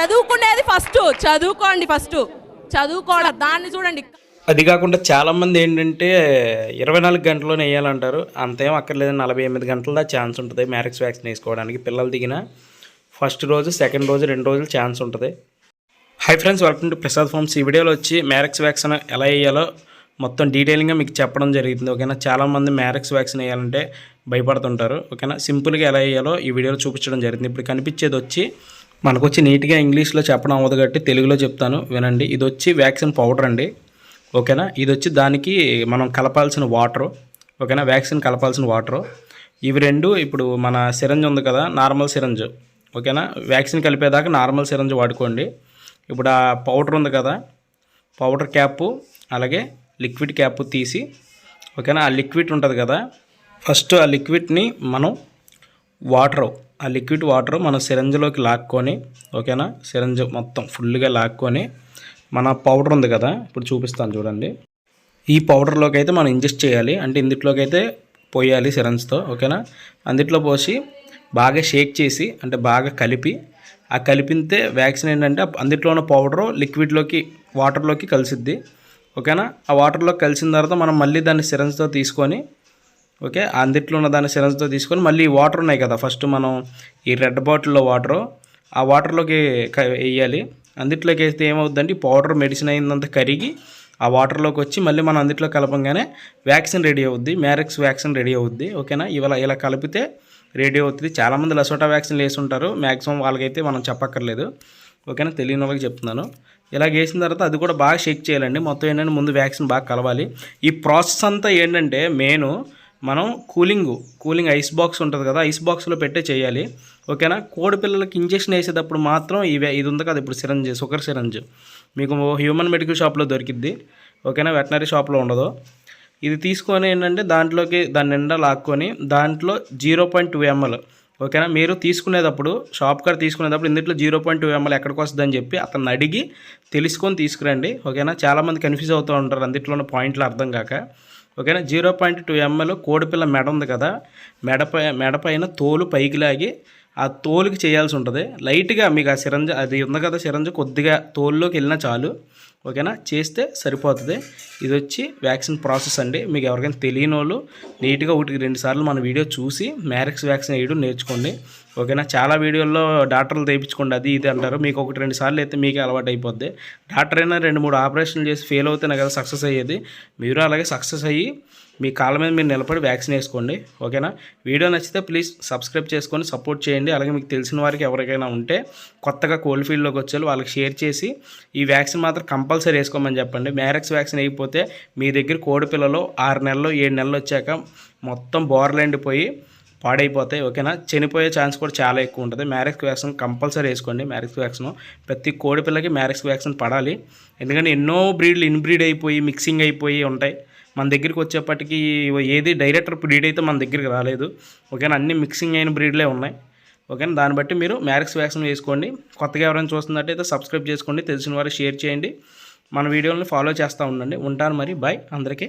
చదువుకునేది ఫస్ట్ చదువుకోండి ఫస్ట్ చదువుకోవడం దాన్ని చూడండి. అది కాకుండా చాలామంది ఏంటంటే ఇరవై నాలుగు గంటల్లోనే వేయాలంటారు. అంతేం అక్కర్లేదు. నలభై ఎనిమిది గంటల ఛాన్స్ ఉంటుంది. మ్యారిక్స్ వ్యాక్సిన్ వేసుకోవడానికి పిల్లలు దిగిన ఫస్ట్ రోజు సెకండ్ రోజు రెండు రోజులు ఛాన్స్ ఉంటుంది. Hi friends welcome to Prasad farms ఈ వీడియోలో వచ్చి మ్యారిక్స్ వ్యాక్సిన్ ఎలా వేయాలో మొత్తం డీటెయిల్గా మీకు చెప్పడం జరుగుతుంది ఓకేనా? చాలామంది మ్యారిక్స్ వ్యాక్సిన్ వేయాలంటే భయపడుతుంటారు. ఓకేనా? సింపుల్గా ఎలా వేయాలో ఈ వీడియోలో చూపించడం జరిగింది. ఇప్పుడు కనిపించేది వచ్చి మనకు వచ్చి నీట్గా ఇంగ్లీష్లో చెప్పడం అవ్వదు కాబట్టి తెలుగులో చెప్తాను వినండి. ఇది వచ్చి వ్యాక్సిన్ పౌడర్ అండి. ఓకేనా? ఇది వచ్చి దానికి మనం కలపాల్సిన వాటరు. ఓకేనా? వ్యాక్సిన్ కలపాల్సిన వాటరు. ఇవి రెండు ఇప్పుడు మన సిరంజ్ ఉంది కదా నార్మల్ సిరంజ్. ఓకేనా? వ్యాక్సిన్ కలిపేదాకా నార్మల్ సిరంజ్ వాడుకోండి. ఇప్పుడు ఆ పౌడర్ ఉంది కదా పౌడర్ క్యాప్ అలాగే లిక్విడ్ క్యాప్ తీసి ఓకేనా? ఆ లిక్విడ్ ఉంటుంది కదా ఫస్ట్ ఆ లిక్విడ్ని మనం వాటర్ ఆ లిక్విడ్ వాటర్ మన సిరంజ్లోకి లాక్కొని ఓకేనా? సిరంజ్ మొత్తం ఫుల్గా లాక్కొని మన పౌడర్ ఉంది కదా? ఇప్పుడు చూపిస్తాను చూడండి. ఈ పౌడర్లోకి అయితే మనం ఇంజెస్ట్ చేయాలి. అంటే ఇందులోకి అయితే పోయాలి సిరంజ్తో ఓకేనా? అందుట్లో పోసి బాగా షేక్ చేసి అంటే బాగా కలిపి ఆ కలిపితే వ్యాక్సిన్ ఏంటంటే అందుట్లో ఉన్న పౌడరు లిక్విడ్లోకి వాటర్లోకి కలిసిద్ది ఓకేనా? ఆ వాటర్లోకి కలిసిన తర్వాత మనం మళ్ళీ దాన్ని సిరంజ్తో తీసుకొని ఓకే? అందుట్లో ఉన్న దాన్ని సిరంజ్తో తీసుకొని మళ్ళీ వాటర్ ఉన్నాయి కదా. ఫస్ట్ మనం ఈ రెడ్ బాటిల్లో వాటరు ఆ వాటర్లోకి వేయాలి. అందుట్లోకి వేస్తే ఏమవుద్దంటే పౌడర్ మెడిసిన్ అయినంత కరిగి ఆ వాటర్లోకి వచ్చి మళ్ళీ మనం అందుట్లో కలపంగానే వ్యాక్సిన్ రెడీ అవుద్ది. మ్యారెక్స్ వ్యాక్సిన్ రెడీ అవుద్ది. ఓకేనా? ఇవాళ ఇలా కలిపితే రెడీ అవుతుంది. చాలామంది లసోటా వ్యాక్సిన్ వేసి ఉంటారు. మ్యాక్సిమం వాళ్ళకైతే మనం చెప్పక్కర్లేదు. ఓకేనా? తెలియని వాళ్ళకి చెప్తున్నాను. ఇలా వేసిన తర్వాత అది కూడా బాగా షేక్ చేయాలండి. మొత్తం ఏంటంటే ముందు వ్యాక్సిన్ బాగా కలవాలి. ఈ ప్రాసెస్ అంతా ఏంటంటే మెయిన్ మనం కూలింగ్ కూలింగ్ ఐస్ బాక్స్ ఉంటుంది కదా ఐస్ బాక్స్లో పెట్టే చేయాలి. ఓకేనా? కోడి పిల్లలకి ఇంజెక్షన్ వేసేటప్పుడు మాత్రం ఇవే ఇది ఉంది కదా ఇప్పుడు సిరంజ్ షుగర్ సిరంజ్. మీకు హ్యూమన్ మెడికల్ షాప్లో దొరికిద్ది. ఓకేనా? వెటనరీ షాప్లో ఉండదు. ఇది తీసుకొని ఏంటంటే దాంట్లోకి దాని నిండా లాక్కొని దాంట్లో జీరో పాయింట్ టూ ఎంఎల్. ఓకేనా? మీరు తీసుకునేటప్పుడు షాప్ కాడ తీసుకునేటప్పుడు ఇందులో జీరో పాయింట్ టూ ఎంఎల్ ఎక్కడికి వస్తుందని చెప్పి అతన్ని అడిగి తెలుసుకొని తీసుకురండి. ఓకేనా? చాలామంది కన్ఫ్యూజ్ అవుతూ ఉంటారు. అందులో ఉన్న పాయింట్లు అర్థం కాక. ఓకేనా? జీరో పాయింట్ టూ ఎంఎల్ కోడిపిల్ల మెడ ఉంది కదా మెడపై మెడ పైన తోలు పైకి లాగి ఆ తోలుకి చేయాల్సి ఉంటుంది. లైట్గా మీకు ఆ సిరంజ అది ఉంది కదా సిరంజ కొద్దిగా తోలులోకి వెళ్ళినా చాలు. ఓకేనా? చేస్తే సరిపోతుంది. ఇది వచ్చి వ్యాక్సిన్ ప్రాసెస్ అండి. మీకు ఎవరికైనా తెలియని వాళ్ళు నీట్గా ఒకటికి రెండుసార్లు మన వీడియో చూసి మ్యారిక్స్ వ్యాక్సిన్ వేయడం నేర్చుకోండి. ఓకేనా? చాలా వీడియోల్లో డాక్టర్లు తెప్పించుకోండి అది ఇది అంటారు. మీకు ఒకటి రెండు సార్లు అయితే మీకే అలవాటు అయిపోద్ది. డాక్టర్ అయినా రెండు మూడు ఆపరేషన్లు చేసి ఫెయిల్ అవుతేనే కదా సక్సెస్ అయ్యేది. మీరు అలాగే సక్సెస్ అయ్యి మీ కాళ్ళ మీద మీరు నిలబడి వ్యాక్సిన్ వేసుకోండి ఓకేనా? వీడియో నచ్చితే ప్లీజ్ సబ్స్క్రైబ్ చేసుకొని సపోర్ట్ చేయండి. అలాగే మీకు తెలిసిన వారికి ఎవరికైనా ఉంటే కొత్తగా కోల్డ్ ఫీల్డ్లోకి వచ్చే వాళ్ళకి షేర్ చేసి ఈ వ్యాక్సిన్ మాత్రం కంపల్సరీ వేసుకోమని చెప్పండి. మ్యారెక్స్ వ్యాక్సిన్ అయిపోతే మీ దగ్గర కోడి పిల్లలు ఆరు నెలలు ఏడు నెలలు వచ్చాక మొత్తం బోర్లు ఎండిపోయి పాడైపోతాయి ఓకేనా? చనిపోయే ఛాన్స్ కూడా చాలా ఎక్కువ ఉంటుంది. మ్యారెక్స్ వ్యాక్సిన్ కంపల్సరీ వేసుకోండి. Marek's vaccine. ప్రతి కోడి పిల్లకి మ్యారెక్స్ వ్యాక్సిన్ పడాలి. ఎందుకంటే ఎన్నో బ్రీడ్లు ఇన్బ్రీడ్ అయిపోయి మిక్సింగ్ అయిపోయి ఉంటాయి. మన దగ్గరికి వచ్చేప్పటికి ఏది డైరెక్టర్ బ్రీడ్ అయితే మన దగ్గరికి రాలేదు. ఓకేనా? అన్ని మిక్సింగ్ అయిన బ్రీడ్లే ఉన్నాయి. ఓకేనా? దాన్ని బట్టి మీరు మ్యారెక్స్ వ్యాక్సిన్ వేసుకోండి. కొత్తగా ఎవరైనా చూస్తున్నట్టయితే సబ్స్క్రైబ్ చేసుకోండి. తెలిసిన వారికి షేర్ చేయండి. మన వీడియోలను ఫాలో చేస్తూ ఉండండి. ఉంటాను మరి. బాయ్. అందరికీ